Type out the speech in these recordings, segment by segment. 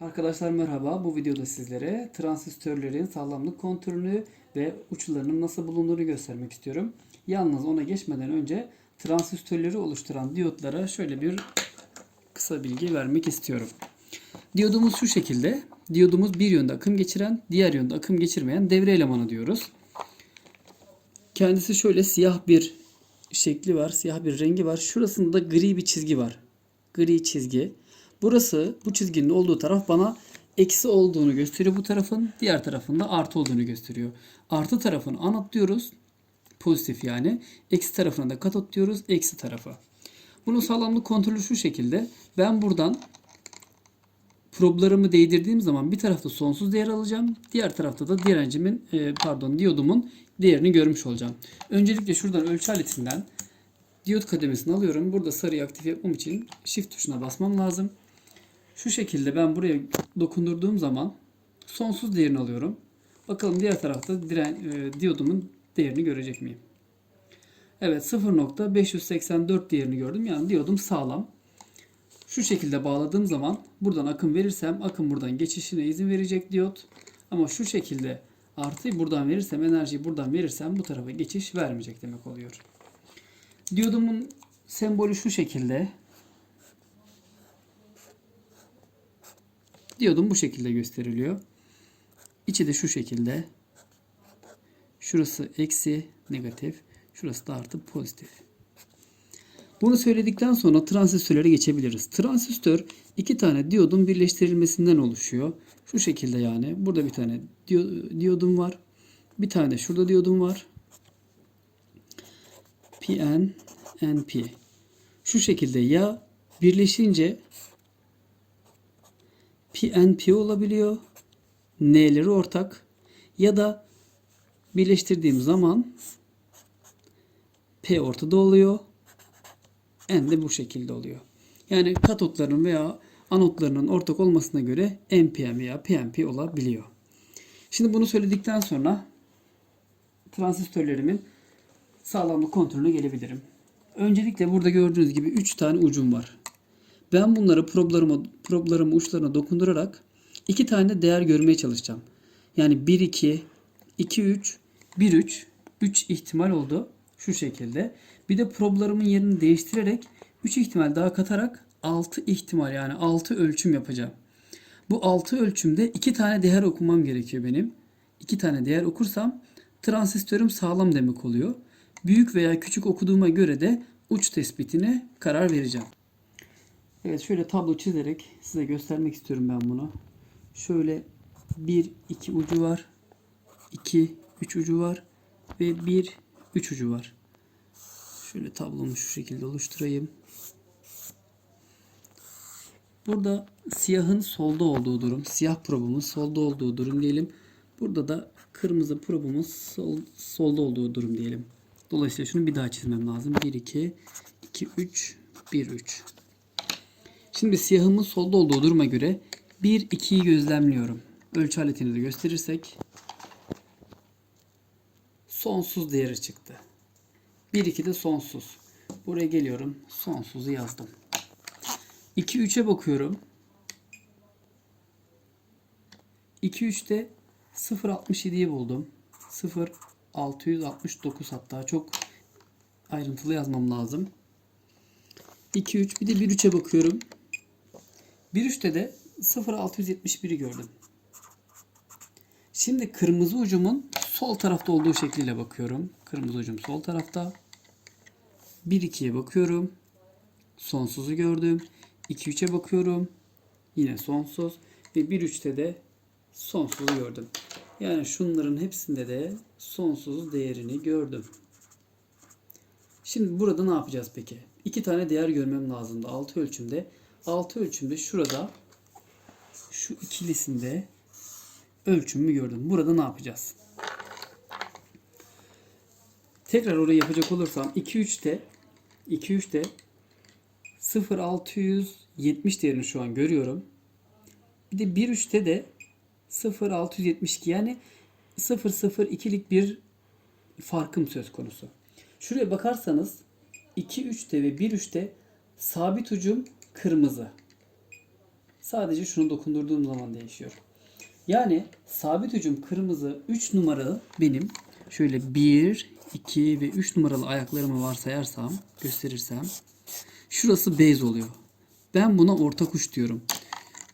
Arkadaşlar merhaba. Bu videoda sizlere transistörlerin sağlamlık kontrolünü ve uçlarının nasıl bulunduğunu göstermek istiyorum. Yalnız ona geçmeden önce transistörleri oluşturan diyotlara şöyle bir kısa bilgi vermek istiyorum. Diyodumuz şu şekilde. Diyodumuz bir yönde akım geçiren, diğer yönde akım geçirmeyen devre elemanı diyoruz. Kendisi şöyle siyah bir şekli var, siyah bir rengi var. Şurasında da gri bir çizgi var. Gri çizgi. Burası bu çizginin olduğu taraf bana eksi olduğunu gösteriyor bu tarafın. Diğer tarafında artı olduğunu gösteriyor. Artı tarafını anot diyoruz. Pozitif yani. Eksi tarafına da katot diyoruz. Eksi tarafı. Bunun sağlamlık kontrolü şu şekilde. Ben buradan problarımı değdirdiğim zaman bir tarafta sonsuz değer alacağım. Diğer tarafta da direncimin e, pardon diyodumun değerini görmüş olacağım. Öncelikle şuradan ölçü aletinden diyot kademesini alıyorum. Burada sarıyı aktif yapmam için shift tuşuna basmam lazım. Şu şekilde ben buraya dokundurduğum zaman sonsuz değerini alıyorum. Bakalım diğer tarafta diren, e, diyodumun değerini görecek miyim? Evet 0.584 değerini gördüm. Yani diyodum sağlam. Şu şekilde bağladığım zaman buradan akım verirsem akım buradan geçişine izin verecek diyot. Ama şu şekilde artıyı buradan verirsem enerjiyi buradan verirsem bu tarafa geçiş vermeyecek demek oluyor. Diyodumun sembolü şu şekilde. Diyodum bu şekilde gösteriliyor. İçi de şu şekilde. Şurası eksi negatif. Şurası da artı pozitif. Bunu söyledikten sonra transistörlere geçebiliriz. Transistör iki tane diyodun birleştirilmesinden oluşuyor. Şu şekilde yani. Burada bir tane diyo- diyodum var. Bir tane şurada diyodum var. PN, NP. Şu şekilde ya birleşince PNP olabiliyor. N'leri ortak. Ya da birleştirdiğim zaman P ortada oluyor. N de bu şekilde oluyor. Yani katotların veya anotlarının ortak olmasına göre NPN veya PNP olabiliyor. Şimdi bunu söyledikten sonra transistörlerimin sağlamlık kontrolüne gelebilirim. Öncelikle burada gördüğünüz gibi 3 tane ucum var. Ben bunları problarıma, problarımı uçlarına dokundurarak iki tane değer görmeye çalışacağım. Yani 1 2 2 3 1 3 3 ihtimal oldu şu şekilde. Bir de problarımın yerini değiştirerek 3 ihtimal daha katarak 6 ihtimal yani 6 ölçüm yapacağım. Bu 6 ölçümde 2 tane değer okumam gerekiyor benim. 2 tane değer okursam transistörüm sağlam demek oluyor. Büyük veya küçük okuduğuma göre de uç tespitine karar vereceğim. Evet şöyle tablo çizerek size göstermek istiyorum ben bunu. Şöyle 1 2 ucu var. 2 3 ucu var ve 1 3 ucu var. Şöyle tablomu şu şekilde oluşturayım. Burada siyahın solda olduğu durum, siyah probumuz solda olduğu durum diyelim. Burada da kırmızı probumuz sol, solda olduğu durum diyelim. Dolayısıyla şunu bir daha çizmem lazım. 1 2 2 3 1 3. Şimdi siyahımın solda olduğu duruma göre 1 2'yi gözlemliyorum. Ölçü aletini de gösterirsek sonsuz değeri çıktı. 1 2 de sonsuz. Buraya geliyorum. Sonsuzu yazdım. 2 3'e bakıyorum. 2 3'te 0.67'yi buldum. 0 669 hatta çok ayrıntılı yazmam lazım. 2 3 bir de 1 3'e bakıyorum. 1 3'te de 0.671'i gördüm. Şimdi kırmızı ucumun sol tarafta olduğu şekliyle bakıyorum. Kırmızı ucum sol tarafta. 1 2'ye bakıyorum. Sonsuzu gördüm. 2 3'e bakıyorum. Yine sonsuz ve 1 3'te de sonsuzu gördüm. Yani şunların hepsinde de sonsuz değerini gördüm. Şimdi burada ne yapacağız peki? İki tane değer görmem lazımdı 6 ölçümde. 6 ölçümde şurada şu ikilisinde ölçümümü gördüm. Burada ne yapacağız? Tekrar orayı yapacak olursam 2 3'te 2 3'te 0670 değerini şu an görüyorum. Bir de 1 3'te de 0672 yani 002'lik bir farkım söz konusu. Şuraya bakarsanız 2 3'te ve 1 3'te sabit ucum kırmızı. Sadece şunu dokundurduğum zaman değişiyor. Yani sabit ucum kırmızı 3 numaralı benim şöyle 1, 2 ve 3 numaralı ayaklarımı varsayarsam, gösterirsem şurası base oluyor. Ben buna ortak uç diyorum.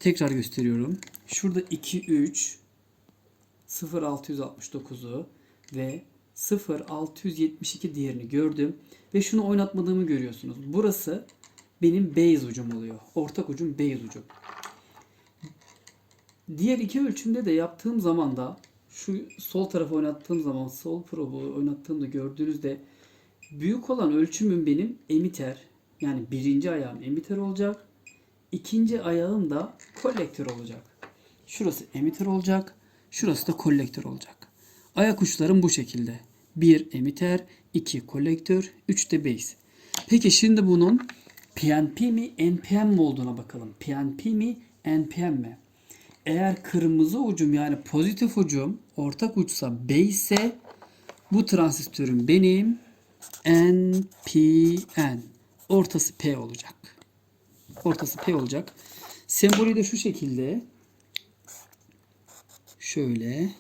Tekrar gösteriyorum. Şurada 2, 3, 0669'u ve 0672 diğerini gördüm. Ve şunu oynatmadığımı görüyorsunuz. Burası benim base ucum oluyor. Ortak ucum base ucum. Diğer iki ölçümde de yaptığım zaman da şu sol tarafa oynattığım zaman sol probu oynattığımda gördüğünüzde büyük olan ölçümüm benim emiter. Yani birinci ayağım emiter olacak. İkinci ayağım da kolektör olacak. Şurası emiter olacak. Şurası da kolektör olacak. Ayak uçlarım bu şekilde. 1 emiter, 2 kolektör, 3 de base. Peki şimdi bunun PNP mi NPM mi olduğuna bakalım. PNP mi NPM mi? Eğer kırmızı ucum yani pozitif ucum ortak uçsa B ise bu transistörüm benim NPN. Ortası P olacak. Ortası P olacak. Sembolü de şu şekilde. Şöyle.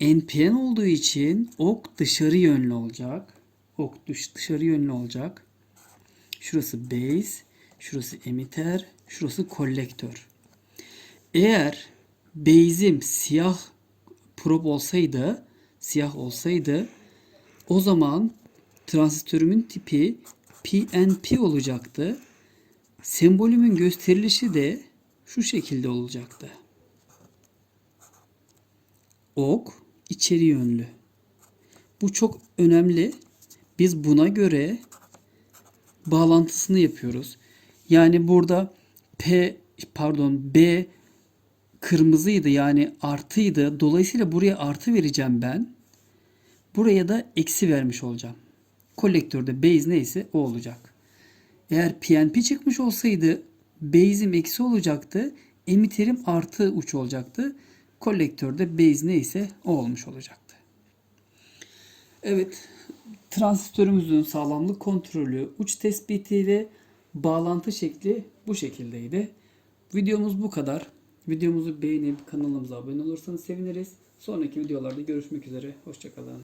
NPN olduğu için ok dışarı yönlü olacak. Ok dış dışarı yönlü olacak. Şurası base, şurası emitter, şurası kolektör. Eğer base'im siyah probe olsaydı, siyah olsaydı o zaman transistörümün tipi PNP olacaktı. Sembolümün gösterilişi de şu şekilde olacaktı. Ok içeri yönlü. Bu çok önemli. Biz buna göre bağlantısını yapıyoruz. Yani burada P pardon B kırmızıydı yani artıydı. Dolayısıyla buraya artı vereceğim ben. Buraya da eksi vermiş olacağım. Kolektörde base neyse o olacak. Eğer PNP çıkmış olsaydı base'im eksi olacaktı. Emiterim artı uç olacaktı. Kolektörde base neyse o olmuş olacaktı. Evet, transistörümüzün sağlamlık kontrolü, uç tespiti ve bağlantı şekli bu şekildeydi. Videomuz bu kadar. Videomuzu beğenip kanalımıza abone olursanız seviniriz. Sonraki videolarda görüşmek üzere. Hoşçakalın.